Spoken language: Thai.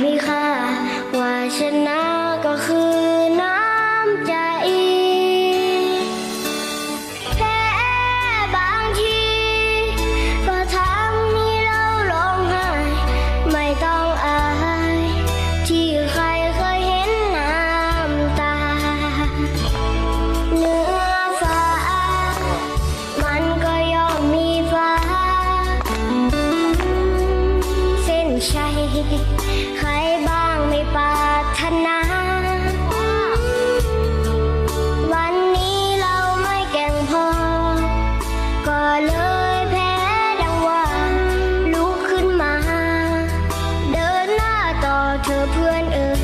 ไม่ค่าว่าชนะ ใครบ้างไม่ปรารนา วันนี้เราไม่แก่งพอ ก็เลยแพ้ดังวาลุกขึ้นมา เดินหน้าต่อเธอเพื่อนเออ